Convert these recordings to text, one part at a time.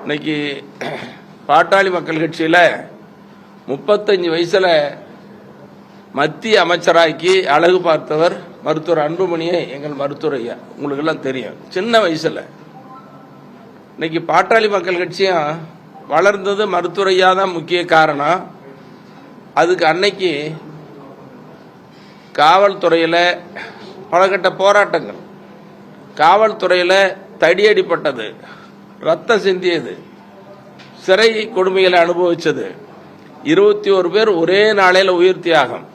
இன்னைக்கு பாட்டாளி மக்கள் கட்சியில் முப்பத்தஞ்சு வயசுல மத்திய அமைச்சராக்கி அழகு பார்த்தவர் மருத்துவர் அன்புமணியை எங்கள் மருத்துவர் ஐயா. உங்களுக்கு எல்லாம் தெரியும். சின்ன வயசுல. இன்னைக்கு பாட்டாளி மக்கள் கட்சியும் வளர்ந்தது மருத்துவரையா தான் முக்கிய காரணம். அதுக்கு அன்னைக்கு காவல்துறையில் பலகட்ட போராட்டங்கள். காவல்துறையில் தடியடிப்பட்டது. ரத்தம் சிந்தியது. சிறை கொடுமைகளை அனுபவிச்சது. இருபத்தி ஒரு பேர் ஒரே நாளையில் உயிர் தியாகம்.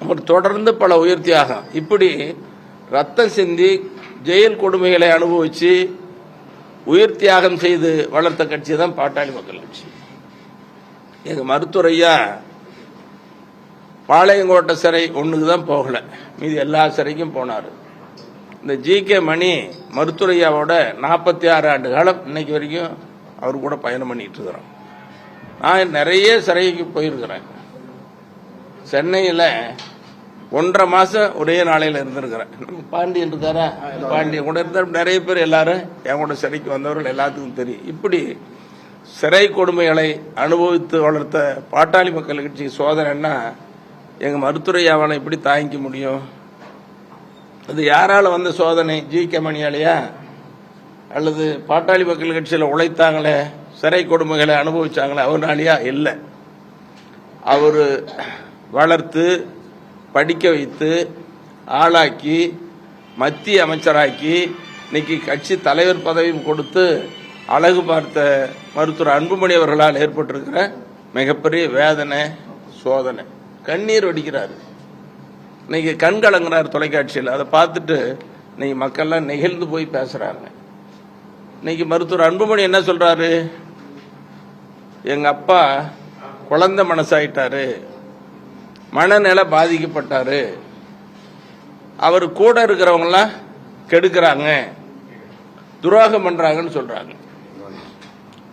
அப்புறம் தொடர்ந்து பல உயிர் தியாகம். இப்படி ரத்தம் சிந்தி ஜெயில் கொடுமைகளை அனுபவிச்சு உயிர் தியாகம் செய்து வளர்த்த கட்சி தான் பாட்டாளி மக்கள் கட்சி. எங்க மருத்துவரையா பாளையங்கோட்டை சிறை ஒண்ணுக்கு தான் போகல. மீதி எல்லா சிறைக்கும் போனார். இந்த ஜி கே மணி மருத்துவையாவோட நாற்பத்தி ஆறு ஆண்டு காலம் இன்னைக்கு வரைக்கும் அவர் கூட பயணம் பண்ணிட்டு இருக்கிறோம் நான் நிறைய சிறைக்கு போயிருக்கிறேன். சென்னையில் ஒன்றரை மாசம் ஒரே நாளையில் இருந்திருக்கிறேன். நம்ம பாண்டியன் இருக்காரா? பாண்டியன் கூட இருந்தார் நிறைய பேர் எல்லாரும் என் கூட சிறைக்கு வந்தவர்கள் எல்லாத்துக்கும் தெரியும். இப்படி சிறை கொடுமைகளை அனுபவித்து வளர்த்த பாட்டாளி மக்கள் கட்சி சோதனைன்னா எங்கள் மருத்துவரையாவனை எப்படி தாங்கிக்க முடியும்? அது யாரால வந்த சோதனை? ஜி. கே. மணியாலையா அல்லது பாட்டாளி மக்கள் கட்சியில் உழைத்தாங்களே சிறை கொடுமைகளை அனுபவிச்சாங்களே அவர்னாலையா இல்லை. அவர் வளர்த்து படிக்க வைத்து ஆளாக்கி மத்திய அமைச்சராக்கி இன்னைக்கு கட்சி தலைவர் பதவியும் கொடுத்து அழகு பார்த்த மருத்துவர் அன்புமணி அவர்களால் ஏற்பட்டிருக்கிற மிகப்பெரிய வேதனை சோதனை. கண்ணீர் வடிக்கிறாரு. இன்னைக்கு கண் கலங்குறாரு தொலைக்காட்சியில். அதை பார்த்துட்டு இன்னைக்கு மக்கள்லாம் நெகிழ்ந்து போய் பேசுறாங்க. இன்னைக்கு மருத்துவர் அன்புமணி என்ன சொல்றாரு? எங்க அப்பா குழந்தை மனசாயிட்டாரு. மனநிலை பாதிக்கப்பட்டாரு. அவர் கூட இருக்கிறவங்களாம் கெடுக்கிறாங்க. துரோகம் பண்றாங்கன்னு சொல்றாங்க.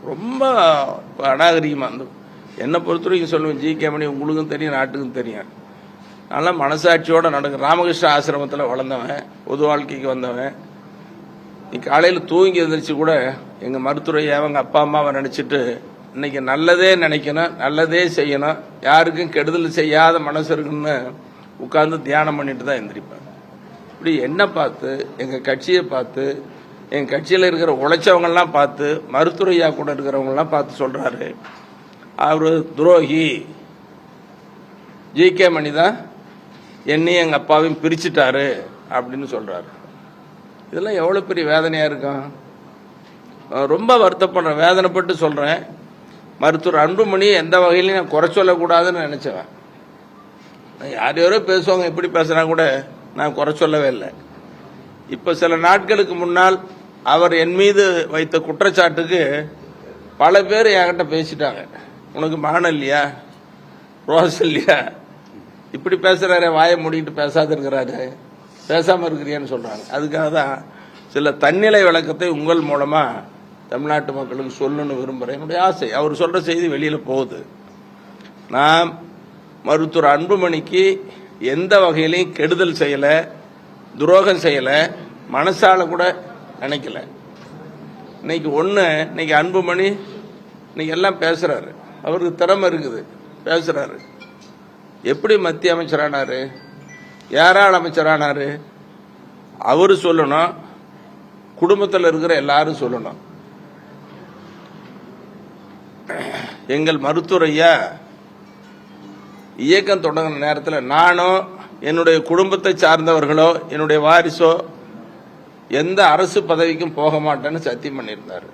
ரொம்ப அநாகரிகமா இருந்தோம் என்னை பொறுத்தவரைக்கும் சொல்லுவேன் ஜி கே மணி உங்களுக்கும் தெரியும் நாட்டுக்கும் தெரியும். நல்லா மனசாட்சியோட நடக்கும் ராமகிருஷ்ண ஆசிரமத்தில் வளர்ந்தவன் பொது வாழ்க்கைக்கு வந்தவன். நீ காலையில் தூங்கி எழுந்திரிச்சு கூட எங்கள் மருத்துவரையை அவங்க அப்பா அம்மாவை நினச்சிட்டு இன்னைக்கு நல்லதே நினைக்கணும் நல்லதே செய்யணும். யாருக்கும் கெடுதல் செய்யாத மனசு இருக்குன்னு உட்காந்து தியானம் பண்ணிட்டு தான் எந்திரிப்பேன். இப்படி என்ன பார்த்து எங்கள் கட்சியை பார்த்து எங்கள் கட்சியில் இருக்கிற உழைச்சவங்கள்லாம் பார்த்து மருத்துவரையா கூட இருக்கிறவங்கலாம் பார்த்து சொல்கிறாரு அவர் துரோகி. ஜி கே மணி தான் என்னையும் எங்கள் அப்பாவையும் பிரிச்சுட்டாரு அப்படின்னு சொல்கிறாரு இதெல்லாம் எவ்வளோ பெரிய வேதனையாக இருக்கும் ரொம்ப வருத்தப்படுறேன் வேதனைப்பட்டு சொல்கிறேன் மருத்துவர் அன்புமணி எந்த வகையிலையும் நான் குறை சொல்லக்கூடாதுன்னு நினச்சவன். யார் யாரோ பேசுவாங்க எப்படி பேசுனா கூட நான் குறை சொல்லவே இல்லை. இப்போ சில நாட்களுக்கு முன்னால் அவர் என் மீது வைத்த குற்றச்சாட்டுக்கு பல பேர் என்கிட்ட பேசிட்டாங்க. உனக்கு மானம் இல்லையா? ரோஸ் இல்லையா? இப்படி பேசுறாரு வாயை மூடிட்டு பேசாத இருக்கிறாரு. பேசாம இருக்கிறியான்னு சொல்றாங்க. அதுக்காக தான் சில தன்னிலை விளக்கத்தை உங்கள் மூலமா தமிழ்நாட்டு மக்களுக்கு சொல்லணும்னு விரும்புறேன். என்னுடைய ஆசை. அவர் சொல்ற செய்தி வெளியில போகுது. நான் மருத்துவர் அன்புமணிக்கு எந்த வகையிலையும் கெடுதல் செய்யல துரோகம் செய்யல மனசால கூட நினைக்கல. இன்னைக்கு ஒன்று இன்னைக்கு அன்புமணி இன்னைக்கு எல்லாம் பேசுறாரு. அவருக்கு திறமை இருக்குது. பேசுறாரு. எப்படி மத்திய அமைச்சரானாரு? யாரால் அமைச்சரானாரு? அவரு சொல்லணும். குடும்பத்தில் இருக்கிற எல்லாரும் சொல்லணும். எங்கள் மருத்துவரையா இயக்கம் தொடங்கின நேரத்தில் நானோ என்னுடைய குடும்பத்தை சார்ந்தவர்களோ என்னுடைய வாரிசோ எந்த அரசு பதவிக்கும் போக மாட்டேன்னு சத்தியம் பண்ணியிருந்தார்.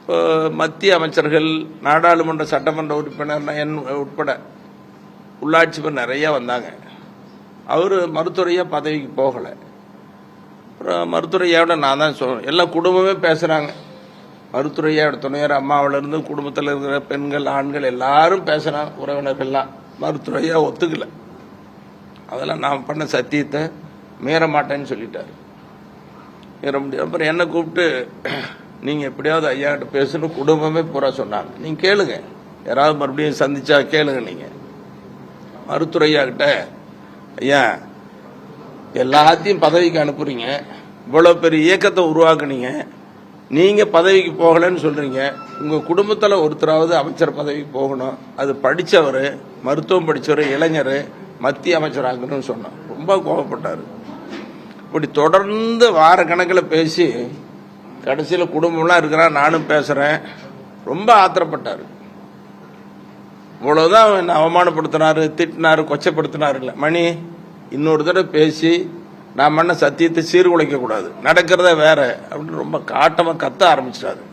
இப்போ மத்திய அமைச்சர்கள் நாடாளுமன்ற சட்டமன்ற உறுப்பினர் என் உட்பட உள்ளாட்சி பேர் வந்தாங்க. அவர் மருத்துவரையாக பதவிக்கு போகலை. அப்புறம் மருத்துவரையாவோட நான் தான் சொல்றேன். எல்லா குடும்பமே பேசுகிறாங்க மருத்துவரையாவோட துணையர் அம்மாவிலேருந்து குடும்பத்தில் இருக்கிற பெண்கள் ஆண்கள் எல்லாரும் பேசுகிறாங்க உறவினர்கள்லாம் மருத்துவரையா ஒத்துக்கலை. அதெல்லாம் நான் பண்ண சத்தியத்தை மீற மாட்டேன்னு சொல்லிட்டார். மீற முடியாது. அப்புறம் என்னை கூப்பிட்டு நீங்கள் எப்படியாவது ஐயா பேசணும். குடும்பமே பூரா சொன்னாங்க. நீங்கள் கேளுங்க. யாராவது மறுபடியும் சந்திச்சா கேளுங்க நீங்கள் மருத்துறையா கிட்ட ஐயா எல்லாத்தையும் பதவிக்கு அனுப்புறீங்க. இவ்வளோ பெரிய இயக்கத்தை உருவாக்குனீங்க. நீங்க பதவிக்கு போகலன்னு சொல்றீங்க. உங்க குடும்பத்துல ஒருத்தராவது அமைச்சர் பதவிக்கு போகணும். அது படித்தவர் மருத்துவம் படித்தவர் இளைஞர் மத்திய அமைச்சர் ஆகணும்னு சொன்னோம் ரொம்ப கோவப்பட்டாரு. இப்படி தொடர்ந்து வார கணக்கில் பேசி கடைசியில் குடும்பம்லாம் இருக்கிறான் நானும் பேசுகிறேன் ரொம்ப ஆத்திரப்பட்டார். இவ்வளவுதான் என்ன அவமானப்படுத்தினாரு திட்டினாரு கொச்சப்படுத்தினாரு இல்லை. மணி இன்னொரு தடவை பேசி நான் பண்ண சத்தியத்தை சீர்குலைக்க கூடாது. நடக்கிறத வேற. அப்படின்னு ரொம்ப காட்டமா கத்த ஆரம்பிச்சிட்டாரு.